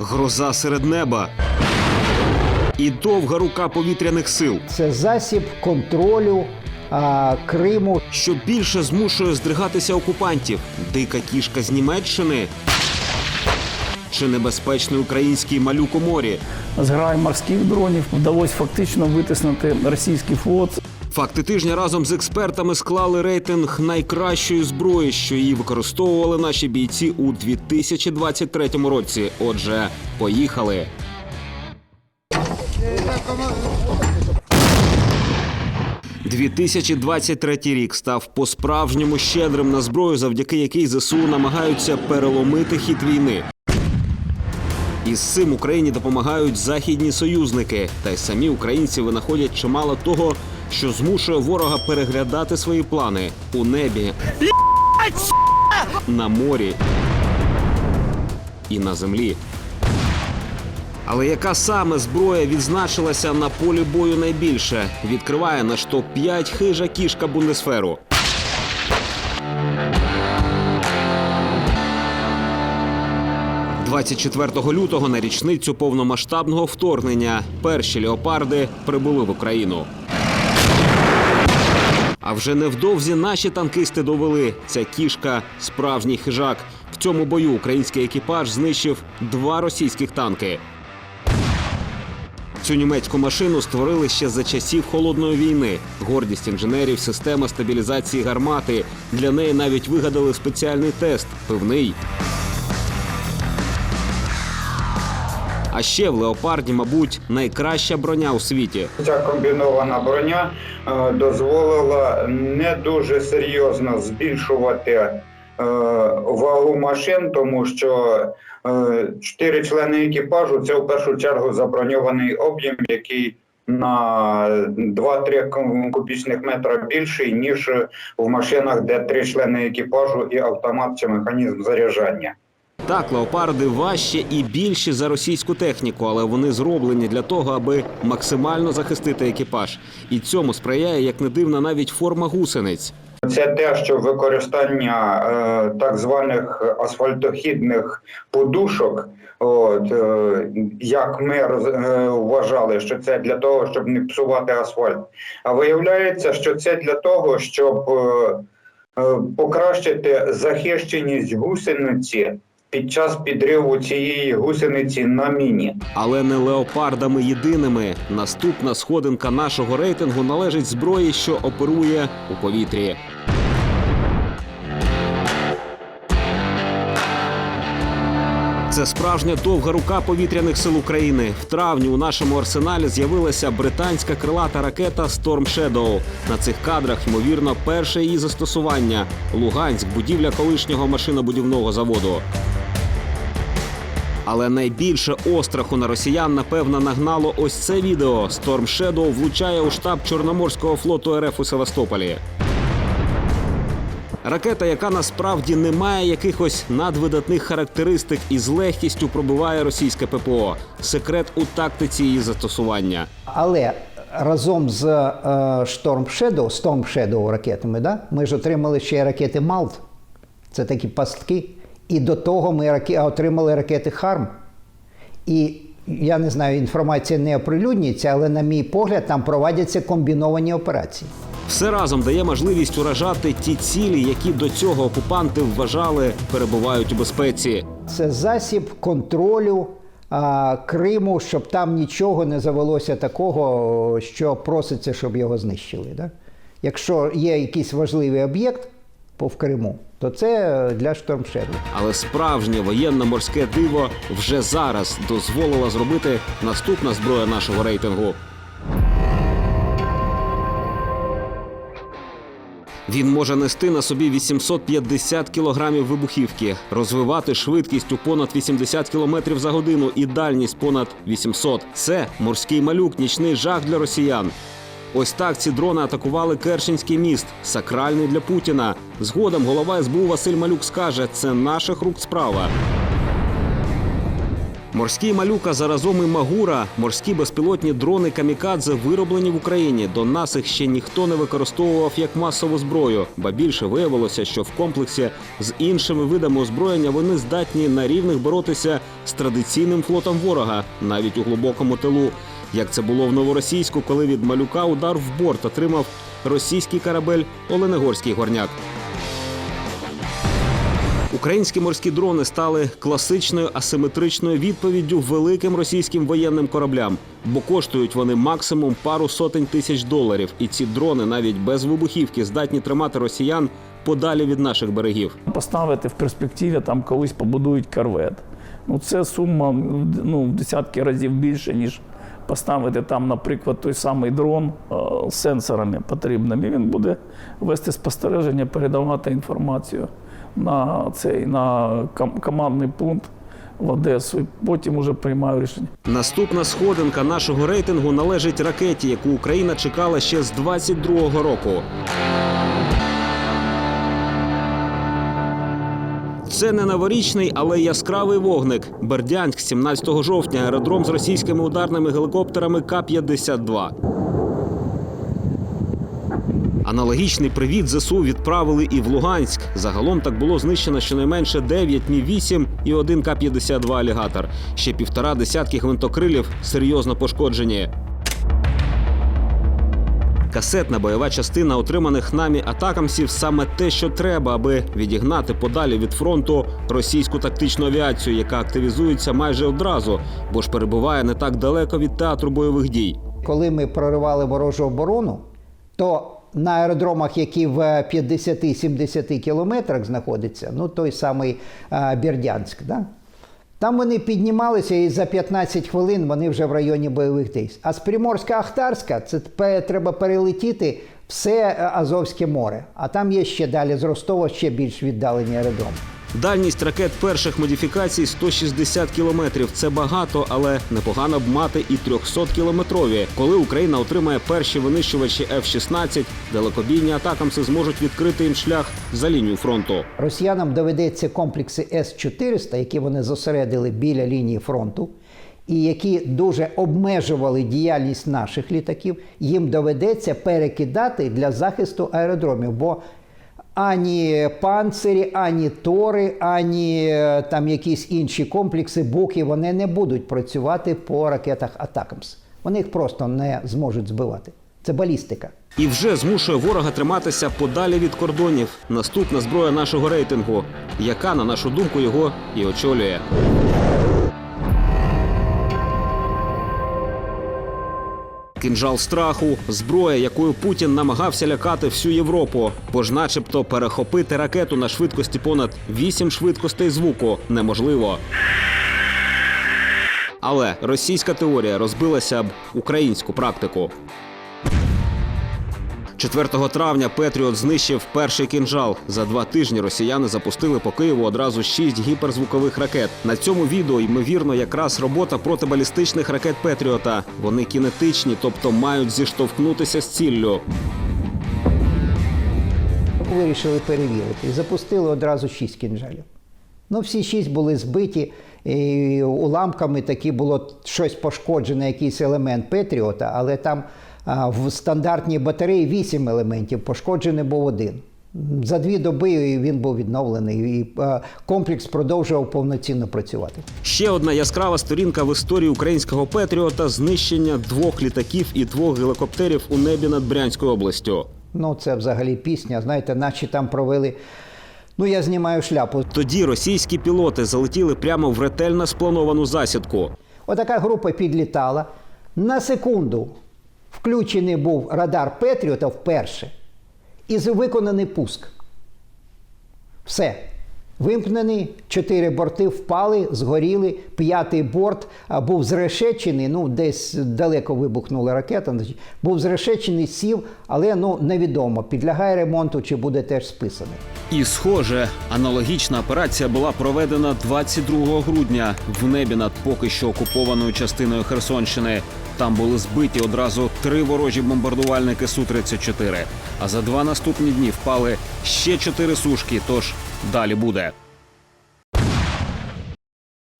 гроза серед неба і довга рука повітряних сил, Це засіб контролю а, Криму. що більше змушує здригатися окупантів. Дика кішка з Німеччини чи небезпечний український малюк у морі. Зграй морських дронів вдалося фактично витиснути російський флот Факти тижня разом з експертами склали рейтинг найкращої зброї, що її використовували наші бійці у 2023 році. Отже, поїхали. «2023 рік став по-справжньому щедрим на зброю, завдяки якій ЗСУ намагаються переломити хід війни. Із цим Україні допомагають західні союзники, та й самі українці винаходять чимало того, що змушує ворога переглядати свої плани у небі, на морі і на землі. Але яка саме зброя відзначилася на полі бою найбільше? Відкриває наш топ 5 хижа кішка Бундесферу. – 24 лютого на річницю повномасштабного вторгнення перші леопарди прибули в Україну. А вже невдовзі наші танкисти довели ця кішка справжній хижак. В цьому бою український екіпаж знищив два російських танки. Цю німецьку машину створили ще за часів холодної війни. Гордість інженерів, система стабілізації гармати. Для неї навіть вигадали спеціальний тест пивний. А ще в леопарді, мабуть, найкраща броня у світі. Ця комбінована броня е, дозволила не дуже серйозно збільшувати е, вагу машин, тому що е, чотири члени екіпажу це в першу чергу заброньований об'єм, який на 2-3 куб- кубічних метра більший, ніж в машинах, де три члени екіпажу і автомат чи механізм заряджання. Так, леопарди важче і більші за російську техніку, але вони зроблені для того, аби максимально захистити екіпаж. І цьому сприяє, як не дивно, навіть форма гусениць. Це те, що використання е, так званих асфальтохідних подушок, от, е, як ми роз- е, вважали, що це для того, щоб не псувати асфальт. А виявляється, що це для того, щоб е, е, покращити захищеність гусениці під час підриву цієї гусениці на міні. Але не леопардами єдиними. Наступна сходинка нашого рейтингу належить зброї, що оперує у повітрі. Це справжня довга рука повітряних сил України. В травні у нашому арсеналі з'явилася британська крилата ракета Storm Shadow. На цих кадрах, ймовірно, перше її застосування Луганськ, будівля колишнього машинобудівного заводу. Але найбільше остраху на росіян напевно нагнало ось це відео. Storm Shadow влучає у штаб Чорноморського флоту РФ у Севастополі. Ракета, яка насправді не має якихось надвидатних характеристик і з легкістю пробиває російське ППО. Секрет у тактиці її застосування. Але разом з е, Storm Shadow, Storm Shadow ракетами, да, ми ж отримали ще ракети Малт. Це такі пастки. І до того ми раке- отримали ракети Харм. І я не знаю, інформація не оприлюднюється, але, на мій погляд, там проводяться комбіновані операції. Все разом дає можливість уражати ті цілі, які до цього окупанти вважали перебувають у безпеці. Це засіб контролю а, Криму, щоб там нічого не завелося такого, що проситься, щоб його знищили. Да? Якщо є якийсь важливий об'єкт в Криму, то це для штормшеду. Але справжнє воєнно-морське диво вже зараз дозволила зробити наступна зброя нашого рейтингу. Він може нести на собі 850 кілограмів вибухівки, розвивати швидкість у понад 80 кілометрів за годину і дальність понад 800. Це морський малюк, нічний жах для росіян. Ось так ці дрони атакували Керченський міст, сакральний для Путіна. Згодом голова СБУ Василь Малюк скаже, це наших рук справа. Морський малюка заразом і Магура, морські безпілотні дрони камікадзе вироблені в Україні. До нас їх ще ніхто не використовував як масову зброю. Ба більше виявилося, що в комплексі з іншими видами озброєння вони здатні на рівних боротися з традиційним флотом ворога, навіть у глибокому тилу. Як це було в новоросійську, коли від малюка удар в борт отримав російський корабель Оленегорський горняк. Українські морські дрони стали класичною асиметричною відповіддю великим російським воєнним кораблям, бо коштують вони максимум пару сотень тисяч доларів. І ці дрони навіть без вибухівки здатні тримати росіян подалі від наших берегів. Поставити в перспективі там колись побудують корвет. Ну це сума ну, в десятки разів більше, ніж поставити там, наприклад, той самий дрон е, з сенсорами потрібними. Він буде вести спостереження, передавати інформацію на цей на ком- командний пункт в Одесу. Потім уже приймаю рішення. Наступна сходинка нашого рейтингу належить ракеті, яку Україна чекала ще з 22-го року. Це не новорічний, але яскравий вогник. Бердянськ, 17 жовтня, аеродром з російськими ударними гелікоптерами К-52. Аналогічний привіт ЗСУ відправили і в Луганськ. Загалом так було знищено щонайменше 9 Мі-8 і один К-52 алігатор. Ще півтора десятки гвинтокрилів серйозно пошкоджені. Касетна бойова частина отриманих нами атакамсів саме те, що треба, аби відігнати подалі від фронту російську тактичну авіацію, яка активізується майже одразу, бо ж перебуває не так далеко від театру бойових дій. Коли ми проривали ворожу оборону, то на аеродромах, які в 50-70 кілометрах знаходяться, ну той самий а, Бердянськ, да? Там вони піднімалися і за 15 хвилин вони вже в районі бойових дій. А з Приморська-Ахтарська це треба перелетіти все Азовське море. А там є ще далі з Ростова ще більш віддалені аеродроми. Дальність ракет перших модифікацій 160 кілометрів. Це багато, але непогано б мати і 300 кілометрові. Коли Україна отримає перші винищувачі F-16, далекобійні атакамси зможуть відкрити їм шлях за лінію фронту. Росіянам доведеться комплекси С-400, які вони зосередили біля лінії фронту, і які дуже обмежували діяльність наших літаків, їм доведеться перекидати для захисту аеродромів. Бо ані панцирі, ані тори, ані е, там якісь інші комплекси, буки, вони не будуть працювати по ракетах Атакамс. Вони їх просто не зможуть збивати. Це балістика. І вже змушує ворога триматися подалі від кордонів. Наступна зброя нашого рейтингу, яка, на нашу думку, його і очолює. Кинжал страху зброя, якою Путін намагався лякати всю Європу, бо ж, начебто, перехопити ракету на швидкості понад 8 швидкостей звуку неможливо. Але російська теорія розбилася об українську практику. 4 травня Петріот знищив перший кінжал. За два тижні росіяни запустили по Києву одразу шість гіперзвукових ракет. На цьому відео ймовірно якраз робота протибалістичних ракет Петріота. Вони кінетичні, тобто мають зіштовхнутися з ціллю. Вирішили перевірити запустили одразу шість кінжалів. Ну, всі шість були збиті і уламками, такі було щось пошкоджене, якийсь елемент Петріота, але там в стандартній батареї вісім елементів, пошкоджений був один. За дві доби він був відновлений, і комплекс продовжував повноцінно працювати. Ще одна яскрава сторінка в історії українського Петріота знищення двох літаків і двох гелікоптерів у небі над Брянською областю. Ну, це взагалі пісня. Знаєте, наче там провели. Ну, я знімаю шляпу. Тоді російські пілоти залетіли прямо в ретельно сплановану засідку. Отака група підлітала. На секунду включений був радар Петріота вперше і виконаний пуск. Все. Вимкнений, чотири борти впали, згоріли. П'ятий борт був зрешечений, ну десь далеко вибухнула ракета. Був зрешечений, сів, але ну невідомо, підлягає ремонту чи буде теж списаний. І схоже, аналогічна операція була проведена 22 грудня в небі над поки що окупованою частиною Херсонщини. Там були збиті одразу три ворожі бомбардувальники Су-34. А за два наступні дні впали ще чотири сушки. Тож далі буде.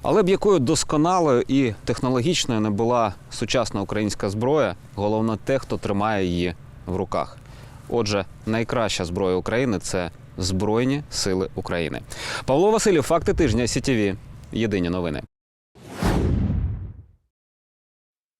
Але б якою досконалою і технологічною не була сучасна українська зброя, головне те, хто тримає її в руках. Отже, найкраща зброя України це Збройні Сили України. Павло Васильєв, факти тижня СІТІВІ. Єдині новини.